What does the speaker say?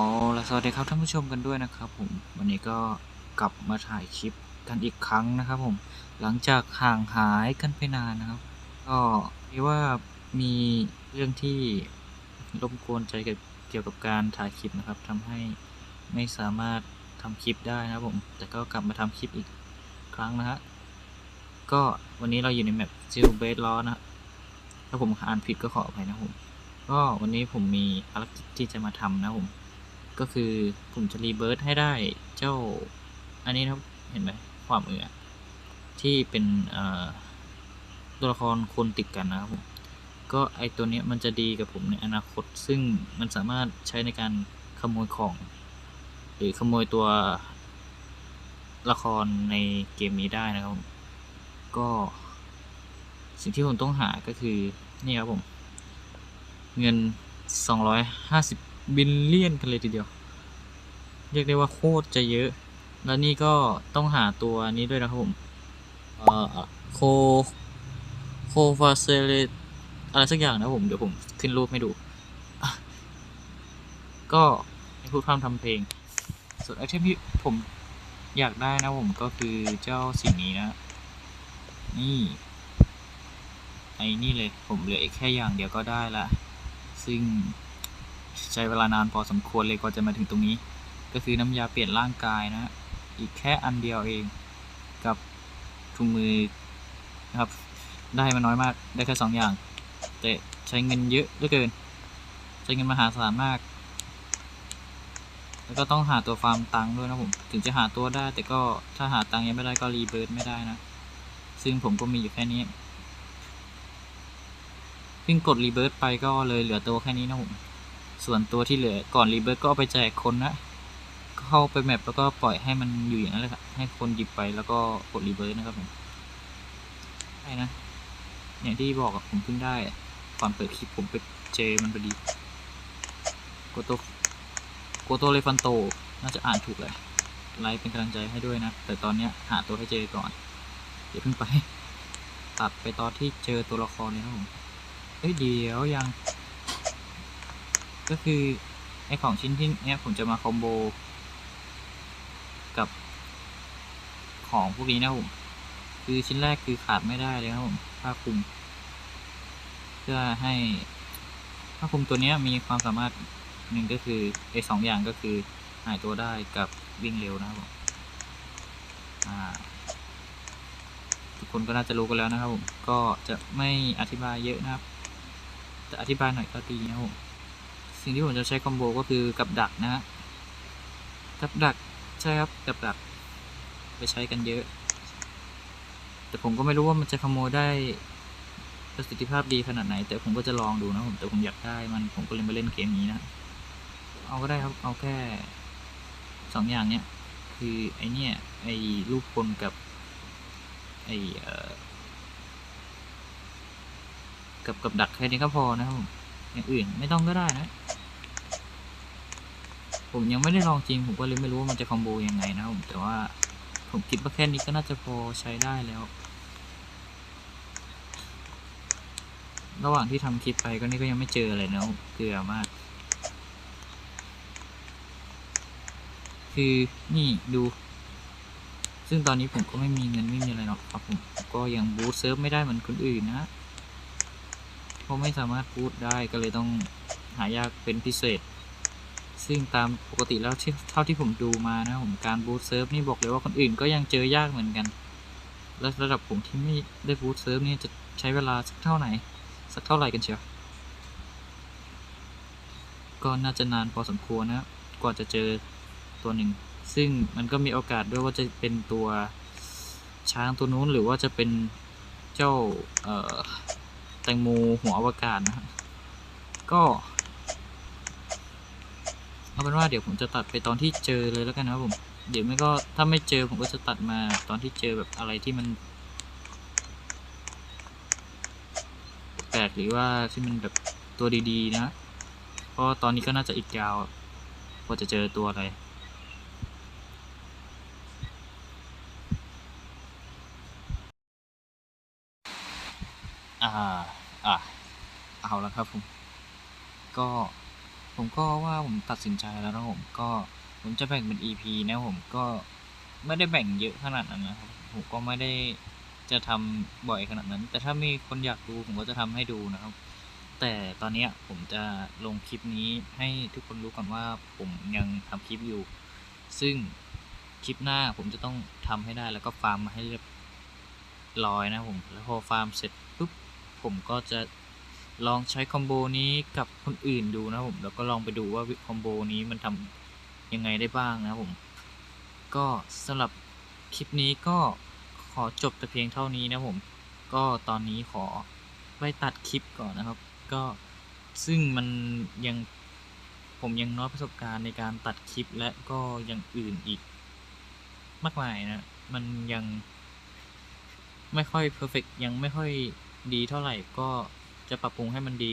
อ๋อแล้วสวัสดีครับท่านผู้ชมกันด้วยนะครับผมวันนี้ก็กลับมาถ่ายคลิปกันอีกครั้งนะครับผมหลังจากห่างหายกันไปนานนะครับ ก็มีว่ามีเรื่องที่รบกวนใจเกี่ยวกับการถ่ายคลิปนะครับทำให้ไม่สามารถทำคลิปได้นะครับผมแต่ก็กลับมาทำคลิปอีกครั้งนะฮะก็วันนี้เราอยู่ในแมปซิลเบสล้อนะถ้าผมอ่านผิดก็ขออภัยนะครับผมก็วันนี้ผมมีภารกิจที่จะมาทำนะครับผม ก็คือผมจะรีเบิร์ตให้ได้เจ้า อันนี้นะครับเห็นไหมความเอือที่เป็นตัวละครคนติดกันนะครับผมก็ไอตัวเนี้ยมันจะดีกับผมในอนาคต ซึ่งมันสามารถใช้ในการขโมยของ หรือขโมยตัวละครในเกมนี้ได้นะครับ ก็สิ่งที่ผมต้องหาก็คือ นี่ครับผม เงิน 250 บิลเลียนกันเลยทีเดียว เรียกได้ว่าโคตรจะเยอะ แล้วนี่ก็ต้องหาตัวนี้ด้วยนะครับผมเอ่อโคโคฟาเซเลอะไรสักอย่างนะผม เดี๋ยวผมขึ้นรูปให้ดู ก็ให้พูดพร่ำทำเพลง ส่วนไอเทมที่ผมอยากได้นะผมก็คือเจ้าสิ่งนี้นะ นี่ ไอ้นี่เลยผมเหลืออีกแค่อย่างเดียวก็ได้ละ ซึ่ง ใช้เวลานานพอสมควรเลยกว่าจะมาถึงตรงนี้ ก็คือน้ำยาเปลี่ยนร่างกายนะอีกแค่อันเดียวเองกับถุงมือนะครับ ได้มาน้อยมากได้แค่สองอย่าง แต่ใช้เงินเยอะเหลือเกิน ใช้เงินมหาศาลมาก แล้วก็ต้องหาตัวฟาร์มตังค์ด้วยนะผม ถึงจะหาตัวได้ แต่ก็ถ้าหาตังค์ยังไม่ได้ก็รีเบิร์ดไม่ได้นะ ซึ่งผมก็มีอยู่แค่นี้เพิ่งกดรีเบิร์ตไปก็เลยเหลือตัวแค่นี้นะผม ส่วนตัวที่เหลือก่อนรีเบิร์ตก็เอาไปแจกคนนะ เข้าไปแมปแล้วก็ปล่อยให้มันอยู่อย่างนั้นเลยครับให้คนหยิบไปแล้วก็กดรีเบิร์ตนะครับผมใช่นะ อย่างที่บอกผมเพิ่งได้ก่อนเปิดคลิปผมไปเจอมันพอดีโกโตโกโตเลฟันโต น่าจะอ่านถูกเลยไลค์เป็นกำลังใจให้ด้วยนะ แต่ตอนเนี้ยหาตัวให้เจอก่อน เดี๋ยวเพิ่งไป ตัดไปตอนที่เจอตัวละครเลยนะผมเอ้ยเดี๋ยวยัง ก็คือไอของชิ้นที่เนี้ยผมจะมาคอมโบ กับ ของพวกนี้นะผมคือชิ้นแรกคือขาดไม่ได้เลยครับผมผ้าคลุม เพื่อให้ผ้าคลุมตัวเนี้ยมีความสามารถหนึ่งก็คือไอสองอย่างก็คือหายตัวได้กับวิ่งเร็วนะครับผมทุกคนก็น่าจะรู้กันแล้วนะครับผมก็จะไม่อธิบายเยอะนะครับ จะอธิบายหน่อยก็ดีนะครับผม สิ่งที่ผมจะใช้คอมโบก็คือกับดักนะฮะกับดักใช่ครับกับดัก ไปใช้กันเยอะ แต่ผมก็ไม่รู้ว่ามันจะขโมยได้ประสิทธิภาพดีขนาดไหน แต่ผมก็จะลองดูนะผมแต่ผมอยากได้มันผมก็เลยมาเล่นเกมนี้นะ เอาก็ได้ครับเอาแค่สองอย่างเนี้ยคือไอเนี้ยไอรูปคนกับไอเอ่อกับกับดักแค่นี้ก็พอนะครับผมอย่างอื่นไม่ต้องก็ได้นะ ผมยังไม่ได้ลองจริง ผมก็เลยไม่รู้ว่ามันจะคอมโบยังไงนะครับผมแต่ว่าผมคิดว่าแค่นี้ก็น่าจะพอใช้ได้แล้ว ระหว่างที่ทำคลิปไปก็นี่ก็ยังไม่เจออะไรนะเกลือมาก คือนี่ดู ซึ่งตอนนี้ผมก็ไม่มีเงินไม่มีอะไรหรอกครับผมก็ยังบูตเซิร์ฟไม่ได้เหมือนคนอื่นนะเพราะไม่สามารถพูดได้ก็เลยต้องหายากเป็นพิเศษ ซึ่งตามปกติแล้วที่เท่าที่ผมดูมานะผมการบูตเซิร์ฟนี่บอกเลยว่าคนอื่นก็ยังเจอยากเหมือนกัน และระดับผมที่ไม่ได้บูตเซิร์ฟนี่จะใช้เวลาสักเท่าไหร่สักเท่าไหร่กันเชียว ก็น่าจะนานพอสมควรนะ กว่าจะเจอตัวหนึ่ง ซึ่งมันก็มีโอกาสด้วยว่าจะเป็นตัวช้างตัวนู้นหรือว่าจะเป็นเจ้าเอ่อแตงโมหัวอวกาศนะฮะก็ เอาเป็นว่าเดี๋ยวผมจะตัดไปตอนที่เจอเลยแล้วกันนะครับผม เดี๋ยวไม่ก็ถ้าไม่เจอผมก็จะตัดมาตอนที่เจอแบบอะไรที่มัน แปลกหรือว่าที่มันแบบตัวดีๆนะเพราะตอนนี้ก็น่าจะอีกยาวกว่าจะเจอตัวอะไรอ่าอะเอาล้วครับผม ก็ ผมก็ว่าผมตัดสินใจแล้วนะผมก็ผมจะแบ่งเป็น EP นะผมก็ไม่ได้แบ่งเยอะขนาดนั้นนะครับผมก็ไม่ได้จะทำบ่อยขนาดนั้น แต่ถ้ามีคนอยากดูผมก็จะทำให้ดูนะครับ แต่ตอนนี้ผมจะลงคลิปนี้ให้ทุกคนรู้ก่อนว่าผมยังทำคลิปอยู่ ซึ่งคลิปหน้าผมจะต้องทำให้ได้แล้วก็ฟาร์มมาให้เรียบร้อยนะผมแล้วพอฟาร์มเสร็จปุ๊บผมก็จะ ลองใช้คอมโบนี้กับคนอื่นดูนะผม แล้วก็ลองไปดูว่าคอมโบนี้มันทำยังไงได้บ้างนะผม ก็สำหรับคลิปนี้ก็ขอจบแต่เพียงเท่านี้นะผม ก็ตอนนี้ขอไปตัดคลิปก่อนนะครับ ก็ซึ่งมันยังผมยังน้อยประสบการณ์ในการตัดคลิปและก็อย่างอื่นอีก มากมายนะ มันยังไม่ค่อยเพอร์เฟกยังไม่ค่อยดีเท่าไหร่ก็ จะปรับปรุงให้มันดี